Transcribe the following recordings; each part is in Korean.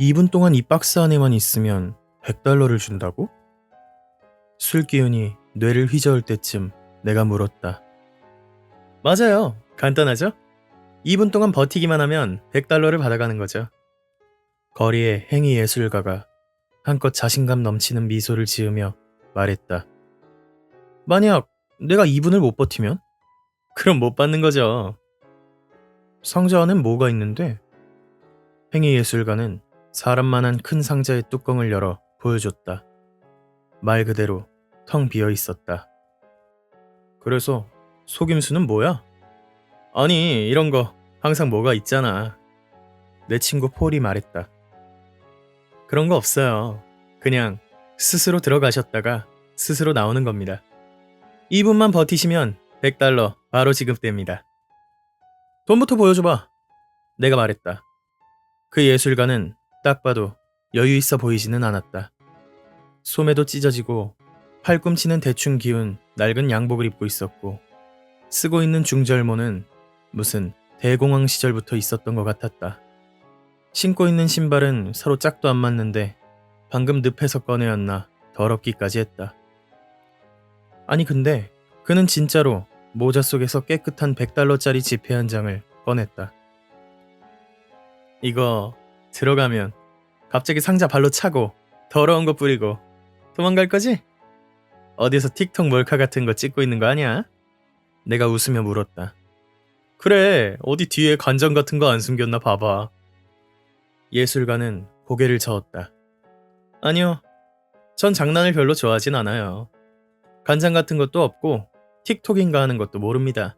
2분 동안 이 박스 안에만 있으면 100달러를 준다고? 술 기운이 뇌를 휘저을 때쯤 내가 물었다. 맞아요. 간단하죠? 2분 동안 버티기만 하면 100달러를 받아가는 거죠. 거리의 행위 예술가가 한껏 자신감 넘치는 미소를 지으며 말했다. 만약 내가 2분을 못 버티면? 그럼 못 받는 거죠. 상자 안엔 뭐가 있는데? 행위 예술가는 사람만한 큰 상자의 뚜껑을 열어 보여줬다. 말 그대로 텅 비어 있었다. 그래서 속임수는 뭐야? 아니, 이런 거 항상 뭐가 있잖아. 내 친구 폴이 말했다. 그런 거 없어요. 그냥 스스로 들어가셨다가 스스로 나오는 겁니다. 2분만 버티시면 100달러 바로 지급됩니다. 돈부터 보여줘봐. 내가 말했다. 그 예술가는 딱 봐도 여유 있어 보이지는 않았다. 소매도 찢어지고 팔꿈치는 대충 기운 낡은 양복을 입고 있었고 쓰고 있는 중절모는 무슨 대공황 시절부터 있었던 것 같았다. 신고 있는 신발은 서로 짝도 안 맞는데 방금 늪에서 꺼내었나 더럽기까지 했다. 아니 근데 그는 진짜로 모자 속에서 깨끗한 100달러짜리 지폐 한 장을 꺼냈다. 이거 들어가면 갑자기 상자 발로 차고 더러운 거 뿌리고 도망갈 거지? 어디서 틱톡 몰카 같은 거 찍고 있는 거 아니야? 내가 웃으며 물었다. 그래, 어디 뒤에 간장 같은 거 안 숨겼나 봐봐. 예술가는 고개를 저었다. 아니요, 전 장난을 별로 좋아하진 않아요. 간장 같은 것도 없고 틱톡인가 하는 것도 모릅니다.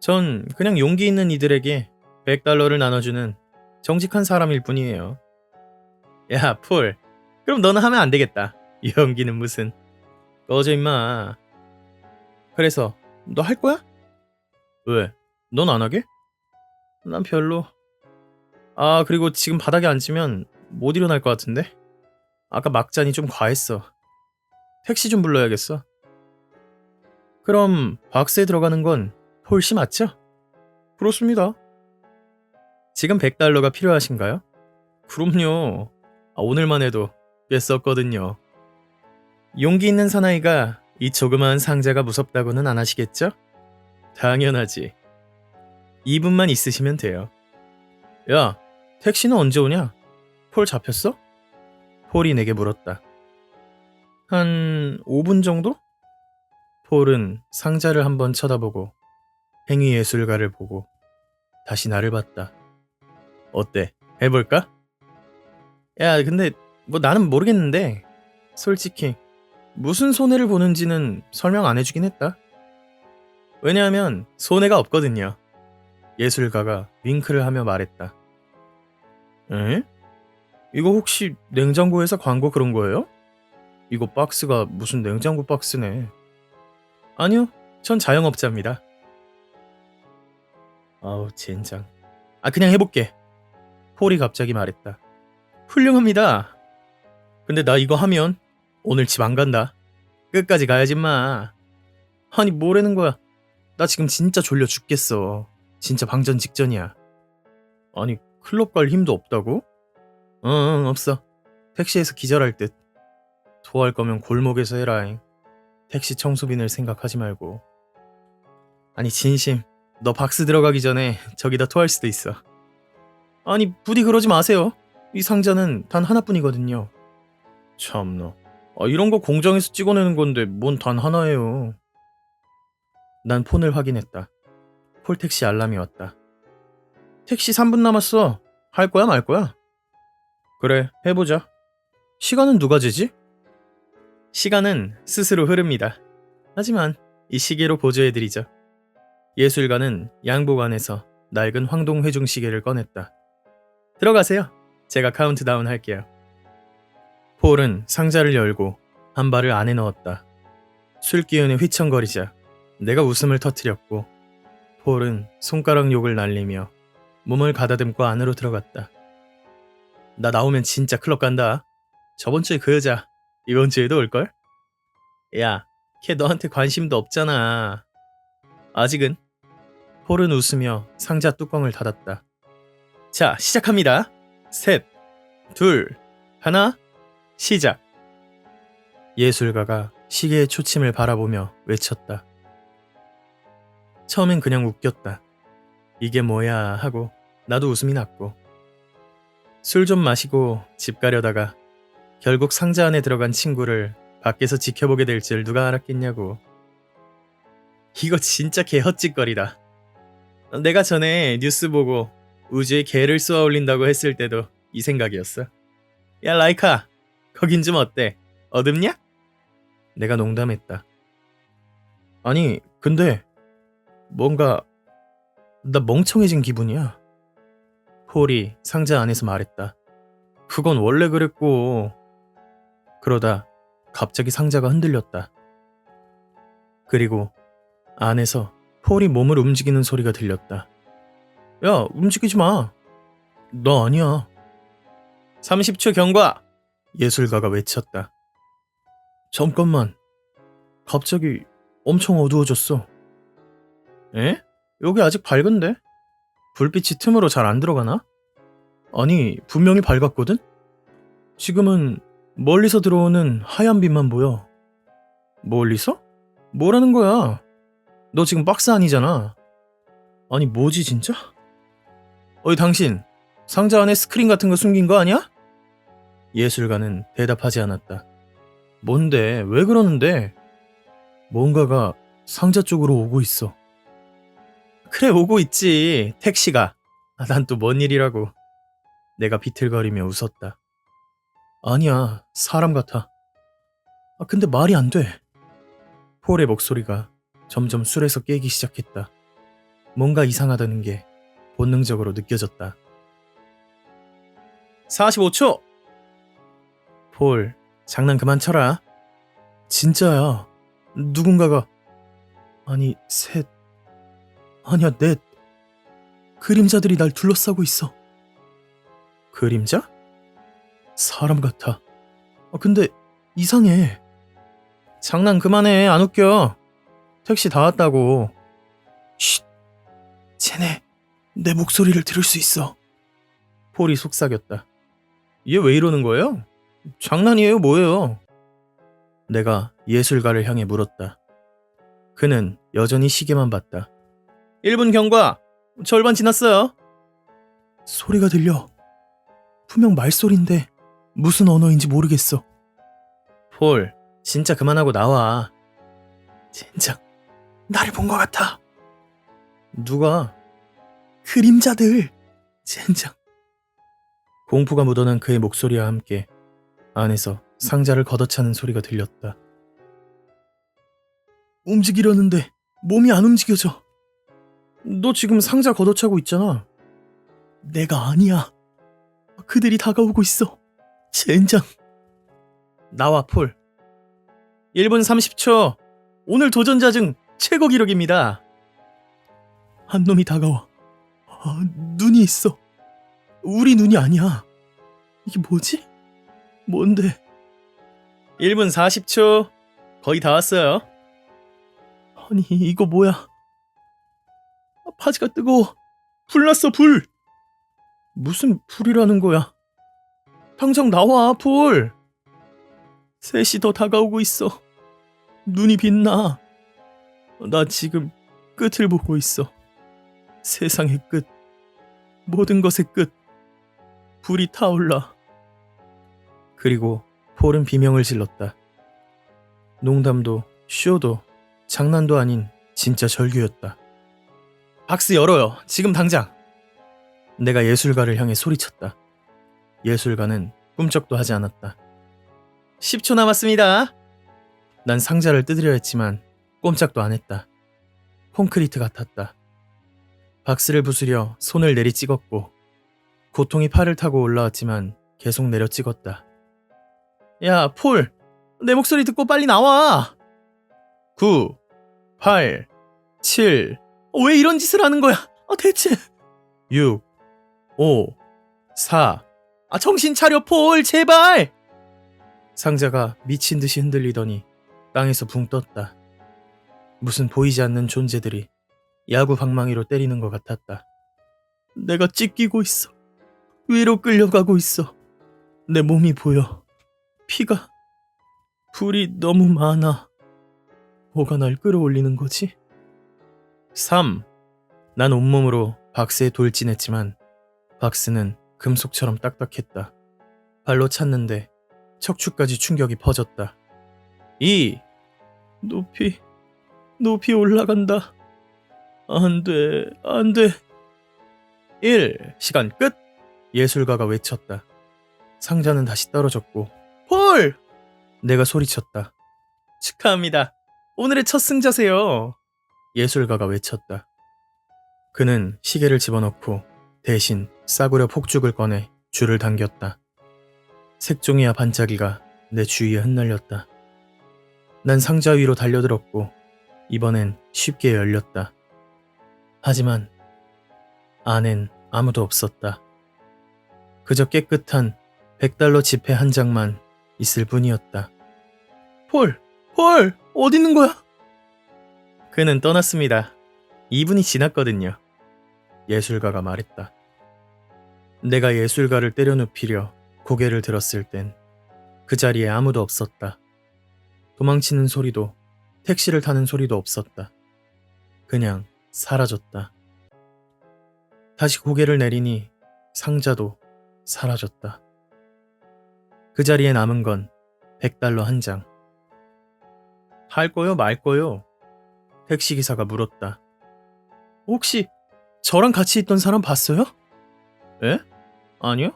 전 그냥 용기 있는 이들에게 100달러를 나눠주는 정직한 사람일 뿐이에요. 야, 폴. 그럼 너는 하면 안 되겠다. 연기는 무슨. 꺼져 임마. 그래서 너 할 거야? 왜? 넌 안 하게? 난 별로. 아, 그리고 지금 바닥에 앉으면 못 일어날 것 같은데? 아까 막잔이 좀 과했어. 택시 좀 불러야겠어. 그럼 박스에 들어가는 건 폴씨 맞죠? 그렇습니다. 지금 100달러가 필요하신가요? 그럼요. 아, 오늘만 해도 꽤 썼거든요. 용기 있는 사나이가 이 조그마한 상자가 무섭다고는 안 하시겠죠? 당연하지. 2분만 있으시면 돼요. 야, 택시는 언제 오냐? 폴 잡혔어? 폴이 내게 물었다. 한 5분 정도? 폴은 상자를 한번 쳐다보고 행위 예술가를 보고 다시 나를 봤다. 어때? 해볼까? 야, 근데 뭐 나는 모르겠는데 솔직히 무슨 손해를 보는지는 설명 안 해주긴 했다. 왜냐하면 손해가 없거든요. 예술가가 윙크를 하며 말했다. 에? 이거 혹시 냉장고에서 광고 그런 거예요? 이거 박스가 무슨 냉장고 박스네. 아니요, 전 자영업자입니다. 아우, 젠장. 아, 그냥 해볼게. 폴이 갑자기 말했다. 훌륭합니다. 근데 나 이거 하면 오늘 집 안 간다. 끝까지 가야지 마. 아니 뭐라는 거야. 나 지금 진짜 졸려 죽겠어. 진짜 방전 직전이야. 아니 클럽 갈 힘도 없다고? 응, 응 없어. 택시에서 기절할 듯. 토할 거면 골목에서 해라잉. 택시 청소빈을 생각하지 말고. 아니 진심. 너 박스 들어가기 전에 저기다 토할 수도 있어. 아니 부디 그러지 마세요. 이 상자는 단 하나뿐이거든요. 참나. 아, 이런 거 공장에서 찍어내는 건데 뭔 단 하나예요. 난 폰을 확인했다. 폴택시 알람이 왔다. 택시 3분 남았어. 할 거야 말 거야? 그래, 해보자. 시간은 누가 재지? 시간은 스스로 흐릅니다. 하지만 이 시계로 보조해드리죠. 예술가는 양복 안에서 낡은 황동 회중 시계를 꺼냈다. 들어가세요. 제가 카운트다운 할게요. 폴은 상자를 열고 한 발을 안에 넣었다. 술 기운에 휘청거리자 내가 웃음을 터뜨렸고 폴은 손가락 욕을 날리며 몸을 가다듬고 안으로 들어갔다. 나 나오면 진짜 클럽 간다. 저번 주에 그 여자 이번 주에도 올걸? 야, 걔 너한테 관심도 없잖아. 아직은? 폴은 웃으며 상자 뚜껑을 닫았다. 자, 시작합니다. 셋, 둘, 하나, 시작. 예술가가 시계의 초침을 바라보며 외쳤다. 처음엔 그냥 웃겼다. 이게 뭐야 하고 나도 웃음이 났고. 술 좀 마시고 집 가려다가 결국 상자 안에 들어간 친구를 밖에서 지켜보게 될 줄 누가 알았겠냐고. 이거 진짜 개헛짓거리다. 내가 전에 뉴스 보고 우주에 개를 쏘아 올린다고 했을 때도 이 생각이었어. 야 라이카, 거긴 좀 어때? 어둡냐? 내가 농담했다. 아니, 근데 뭔가 나 멍청해진 기분이야. 폴이 상자 안에서 말했다. 그건 원래 그랬고. 그러다 갑자기 상자가 흔들렸다. 그리고 안에서 폴이 몸을 움직이는 소리가 들렸다. 야, 움직이지 마. 너 아니야. 30초 경과! 예술가가 외쳤다. 잠깐만. 갑자기 엄청 어두워졌어. 에? 여기 아직 밝은데? 불빛이 틈으로 잘 안 들어가나? 아니, 분명히 밝았거든? 지금은 멀리서 들어오는 하얀 빛만 보여. 멀리서? 뭐라는 거야? 너 지금 박스 아니잖아. 아니, 뭐지, 진짜? 어이, 당신, 상자 안에 스크린 같은 거 숨긴 거 아니야? 예술가는 대답하지 않았다. 뭔데? 왜 그러는데? 뭔가가 상자 쪽으로 오고 있어. 그래, 오고 있지. 택시가. 아, 난또 뭔 일이라고. 내가 비틀거리며 웃었다. 아니야, 사람 같아. 아, 근데 말이 안 돼. 폴의 목소리가 점점 술에서 깨기 시작했다. 뭔가 이상하다는 게 본능적으로 느껴졌다. 45초! 폴, 장난 그만 쳐라. 진짜야. 누군가가. 아니, 셋. 아니야, 넷. 그림자들이 날 둘러싸고 있어. 그림자? 사람 같아. 아, 근데 이상해. 장난 그만해. 안 웃겨. 택시 다 왔다고. 쉿. 쟤네 내 목소리를 들을 수 있어. 폴이 속삭였다. 얘 왜 이러는 거예요? 장난이에요, 뭐예요? 내가 예술가를 향해 물었다. 그는 여전히 시계만 봤다. 1분 경과! 절반 지났어요. 소리가 들려. 분명 말소리인데 무슨 언어인지 모르겠어. 폴, 진짜 그만하고 나와. 진짜 나를 본 것 같아. 누가? 그림자들. 젠장. 공포가 묻어난 그의 목소리와 함께 안에서 상자를 걷어차는 소리가 들렸다. 움직이려는데 몸이 안 움직여져. 너 지금 상자 걷어차고 있잖아. 내가 아니야. 그들이 다가오고 있어. 젠장. 나와, 폴. 1분 30초. 오늘 도전자 중 최고 기록입니다. 한 놈이 다가와. 아, 눈이 있어. 우리 눈이 아니야. 이게 뭐지? 뭔데? 1분 40초. 거의 다 왔어요. 아니, 이거 뭐야? 아, 바지가 뜨거워. 불 났어, 불! 무슨 불이라는 거야? 당장 나와, 불! 셋이 더 다가오고 있어. 눈이 빛나. 나 지금 끝을 보고 있어. 세상의 끝. 모든 것의 끝. 불이 타올라. 그리고 폴은 비명을 질렀다. 농담도 쇼도 장난도 아닌 진짜 절규였다. 박스 열어요. 지금 당장. 내가 예술가를 향해 소리쳤다. 예술가는 꿈쩍도 하지 않았다. 10초 남았습니다. 난 상자를 뜯으려 했지만 꼼짝도 안 했다. 콘크리트 같았다. 박스를 부수려 손을 내리 찍었고 고통이 팔을 타고 올라왔지만 계속 내려 찍었다. 야, 폴! 내 목소리 듣고 빨리 나와! 9, 8, 7, 어, 왜 이런 짓을 하는 거야? 아, 대체! 6, 5, 4, 아, 정신 차려, 폴! 제발! 상자가 미친 듯이 흔들리더니 땅에서 붕 떴다. 무슨 보이지 않는 존재들이 야구 방망이로 때리는 것 같았다. 내가 찢기고 있어. 위로 끌려가고 있어. 내 몸이 보여. 피가 불이 너무 많아. 뭐가 날 끌어올리는 거지? 3. 난 온몸으로 박스에 돌진했지만 박스는 금속처럼 딱딱했다. 발로 찼는데 척추까지 충격이 퍼졌다. 2. 높이, 높이 올라간다. 안 돼, 안 돼. 1. 시간 끝! 예술가가 외쳤다. 상자는 다시 떨어졌고, 폴! 내가 소리쳤다. 축하합니다. 오늘의 첫 승자세요. 예술가가 외쳤다. 그는 시계를 집어넣고 대신 싸구려 폭죽을 꺼내 줄을 당겼다. 색종이와 반짝이가 내 주위에 흩날렸다. 난 상자 위로 달려들었고 이번엔 쉽게 열렸다. 하지만 안엔 아무도 없었다. 그저 깨끗한 100달러 지폐 한 장만 있을 뿐이었다. 폴! 폴! 어디 있는 거야? 그는 떠났습니다. 2분이 지났거든요. 예술가가 말했다. 내가 예술가를 때려눕히려 고개를 들었을 땐 그 자리에 아무도 없었다. 도망치는 소리도 택시를 타는 소리도 없었다. 그냥 사라졌다. 다시 고개를 내리니 상자도 사라졌다. 그 자리에 남은 건 100달러 한 장. 할 거요, 말 거요? 택시기사가 물었다. 혹시 저랑 같이 있던 사람 봤어요? 에? 아니요?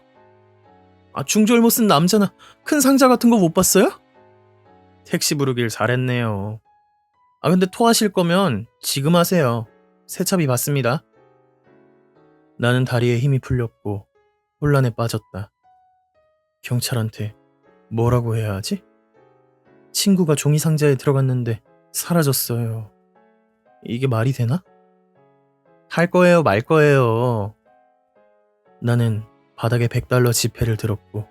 아, 중절모 쓴 남자나 큰 상자 같은 거 못 봤어요? 택시 부르길 잘했네요. 아, 근데 토하실 거면 지금 하세요. 세차비 받습니다. 나는 다리에 힘이 풀렸고 혼란에 빠졌다. 경찰한테 뭐라고 해야 하지? 친구가 종이 상자에 들어갔는데 사라졌어요. 이게 말이 되나? 할 거예요, 말 거예요. 나는 바닥에 100달러 지폐를 들었고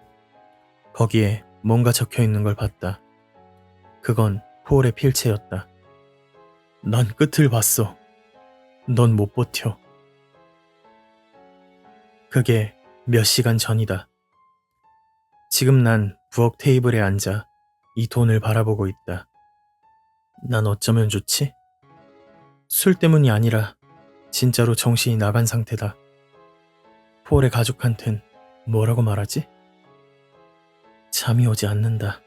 거기에 뭔가 적혀 있는 걸 봤다. 그건 폴의 필체였다. 난 끝을 봤어. 넌 못 버텨. 그게 몇 시간 전이다. 지금 난 부엌 테이블에 앉아 이 돈을 바라보고 있다. 난 어쩌면 좋지? 술 때문이 아니라 진짜로 정신이 나간 상태다. 폴의 가족한텐 뭐라고 말하지? 잠이 오지 않는다.